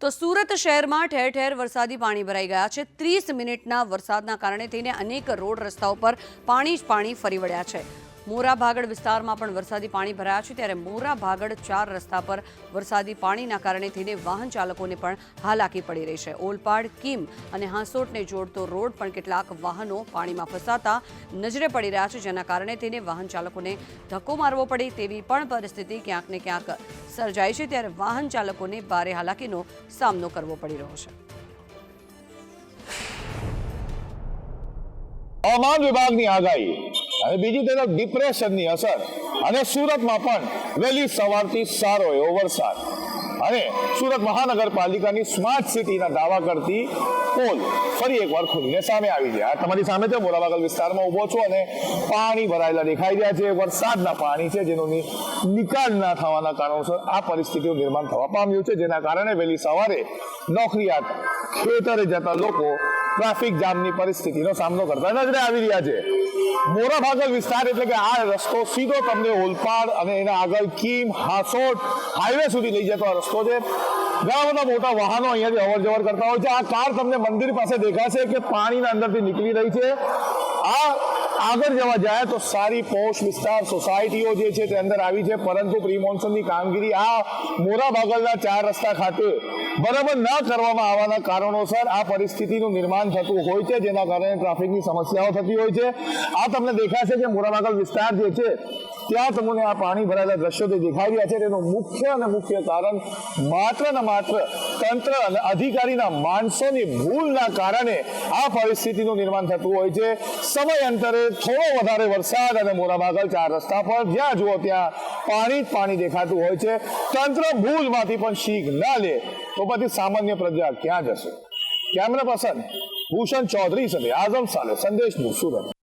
તો સુરત શહેરમાં ઠેર ઠેર વરસાદી પાણી ભરાઈ ગયા છે. ત્રીસ મિનિટના વરસાદના કારણે થઈને અનેક રોડ રસ્તાઓ પર પાણી જ પાણી ફરી વળ્યા છે. મોરા ભાગડ વિસ્તારમાં પણ વરસાદી પાણી ભરાયા છે. ત્યારે મોરા ભાગડ ચાર રસ્તા પર વરસાદી પાણીના કારણે થઈને વાહન ચાલકોને પણ હાલાકી પડી રહી છે. ઓલપાડ, કીમ અને હાંસોટને જોડતો રોડ પણ કેટલાક વાહનો પાણીમાં ફસાતા નજરે પડી રહ્યા છે, જેના કારણે થઈને વાહન ચાલકોને ધક્કો મારવો પડે તેવી પણ પરિસ્થિતિ ક્યાંક ને ક્યાંક સર્જાય છે. ત્યારે વાહન ચાલકોને ભારે હાલાકીનો સામનો કરવો પડી રહ્યો છે. હવામાન વિભાગની આગાહી. અને બીજી તરફ ડિપ્રેશનની અસર. અને સુરતમાં પણ વહેલી સવારથી સારો એવો વરસાદ. અને સુરત મહાનગરપાલિકાની સ્માર્ટ સિટીના દાવા કરતી પોલ ફરી એકવાર ખુલીને સામે આવી આ તમારી સામે છે મોરાબાગલ વિસ્તારમાં ઊભો છો અને પાણી ભરાયેલા દેખાઈ રહ્યા છે. વરસાદના પાણી છે, જેનો નિકાલ ના થવાના કારણોસર આ પરિસ્થિતિનું નિર્માણ થવા પામ્યું છે. જેના કારણે વહેલી સવારે નોકરીયાત ખેતરે જતા લોકો ટ્રાફિક જામની પરિસ્થિતિનો સામનો કરતા નજરે આવી રહ્યા છે. મોરા ભાગલ વિસ્તાર એટલે કે આ રસ્તો સીધો તમને ઓલપાડ અને એના આગળ કીમ, હાસોટ હાઈવે સુધી લઈ જતો આ રસ્તો છે. ઘણા બધા મોટા વાહનો અહીંયાથી અવર જવર કરતા હોય છે. આ કાર તમને મંદિર પાસે દેખાશે કે પાણીના અંદરથી નીકળી રહી છે. આ આગળ જવા જાય તો સારી પોષ વિસ્તાર સોસાયટીઓ જે છે તે અંદર આવી છે. પરંતુ પ્રી મોન્સૂનની કામગીરી આ મોરા ભાગલના ચાર રસ્તા ખાતે બરાબર ન કરવામાં આવવાના કારણોસર આ પરિસ્થિતિનું નિર્માણ થતું હોય છે, જેના કારણે ટ્રાફિકની સમસ્યાઓ થતી હોય છે. આ તમને દેખાશે કે મોરાબાગલ વિસ્તાર જે છે ત્યાં તમને આ પાણી ભરાયેલા દ્રશ્યો જે દેખાઈ રહ્યા છે. તેનું મુખ્ય અને મુખ્ય કારણ માત્ર ને માત્ર તંત્ર અને અધિકારીના માણસોની ભૂલના કારણે આ પરિસ્થિતિનું નિર્માણ થતું હોય છે. સમયાંતરે થોડો વધારે વરસાદ અને મોરાબાગલ ચાર રસ્તા પર જ્યાં જુઓ ત્યાં પાણી જ પાણી દેખાતું હોય છે. તંત્ર ભૂલમાંથી પણ શીખ ના લે તો પછી સામાન્ય પ્રજા ક્યાં જશે? કેમેરા પર્સન ભૂષણ ચૌધરી સાથે આઝમ સાલે સંદેશ સુરત.